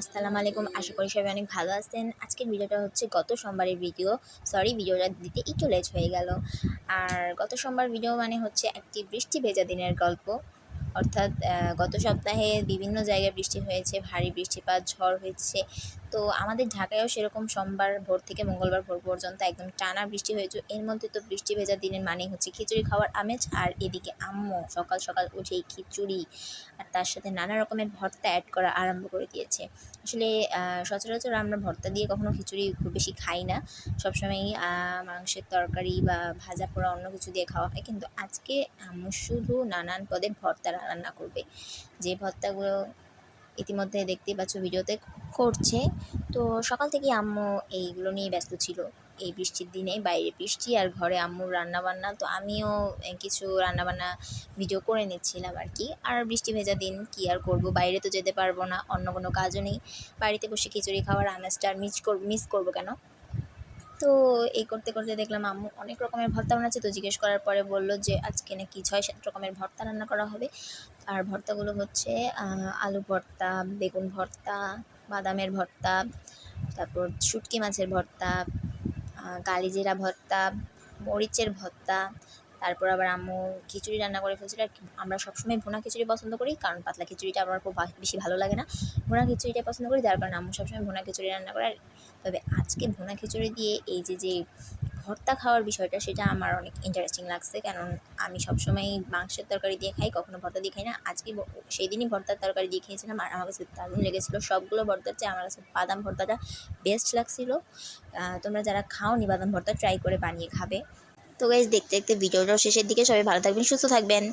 আসসালামু আলাইকুম। আশা করি সবাই অনেক ভালো আছেন। আজকের ভিডিওটা হচ্ছে গত সোমবারের ভিডিও। সরি ভিডিওটা দিতে একটু লেট হয়ে গেল। আর গত সোমবার ভিডিও মানে হচ্ছে একটি বৃষ্টি ভেজা দিনের গল্প। অর্থাৎ গত সপ্তাহে বিভিন্ন জায়গায় বৃষ্টি হয়েছে ভারী বৃষ্টিপাত ঝড় হয়েছে। তো আমাদের ঢাকায়ও সেরকম সোমবার ভোর থেকে মঙ্গলবার ভোর পর্যন্ত একদম টানা বৃষ্টি হয়েছে। এর মধ্যে তো বৃষ্টি ভেজা দিনের মানে হচ্ছে খিচুড়ি খাওয়ার আমেজ আর এদিকে আম্মু সকাল সকাল উঠেই খিচুড়ি আর তার সাথে নানা রকমের ভর্তা অ্যাড করা আরম্ভ করে দিয়েছে। আসলে সচরাচর আমরা ভর্তা দিয়ে কখনো খিচুড়ি খুব বেশি খাই না। সবসময়ই মাংসের তরকারি বা ভাজা পোড়া অন্য কিছু দিয়ে খাওয়া হয়। কিন্তু আজকে আম্মু শুধু নানান পদের ভর্তা রান্না করবে। যে ভর্তাগুলো ইতিমধ্যে দেখতেই পাচ্ছ ভিডিওতে করছে। তো সকাল থেকে আম্মু এইগুলো নিয়ে ব্যস্ত ছিল। এই বৃষ্টির দিনে বাইরে বৃষ্টি আর ঘরে আম্মুর রান্নাবান্না। তো আমিও কিছু রান্নাবান্না ভিডিও করে নিচ্ছিলাম আর কি। আর বৃষ্টি ভেজা দিন কি আর করব? বাইরে তো যেতে পারব না, অন্য কোনো কাজও নেই। বাড়িতে বসে খিচুড়ি খাওয়ার আমেজটা আর মিস কর মিস করব কেন? তো এই করতে করতে দেখলাম আম্মু অনেক রকমের ভর্তা বানাচ্ছে। তো জিজ্ঞেস করার পরে বলল যে, আজকে নাকি ছয় সাত রকমের ভর্তা রান্না করা হবে। আর ভর্তাগুলো হচ্ছে আলু ভর্তা, বেগুন ভর্তা, বাদামের ভর্তা, তারপর শুটকি মাছের ভর্তা কালিজিরা ভর্তা, মরিচের ভর্তা, তারপর আবার আম্মু খিচুড়ি রান্না করে ফেলছিল। আর আমরা সবসময় ভুনা খিচুড়ি পছন্দ করি, কারণ পাতলা খিচুড়িটা আমার খুব বেশি ভালো লাগে না। ভুনা খিচুড়িটা পছন্দ করি, যার কারণে আম্মু সবসময় ভুনা খিচুড়ি রান্না করে। তবে আজকে ভুনা খিচুড়ি দিয়ে এই যে যে ভর্তা খাওয়ার বিষয়টা, সেটা আমার অনেক ইন্টারেস্টিং লাগছে। কারণ আমি সবসময় মাংসের তরকারি দিয়ে খাই, কখনো ভর্তা দিয়ে খাই না। আজকে সেই দিনই ভর্তার তরকারি দিয়ে খেয়েছিলাম আর আমার কাছে দারুণ লেগেছিলো। সবগুলো ভর্তার চেয়ে আমার কাছে বাদাম ভর্তাটা বেস্ট লাগছিল। তোমরা যারা খাওনি বাদাম ভর্তা ট্রাই করে বানিয়ে খাবে। তো গাইজ দেখতে দেখতে ভিডিওটাও শেষের দিকে। সবাই ভালো থাকবেন, সুস্থ থাকবেন।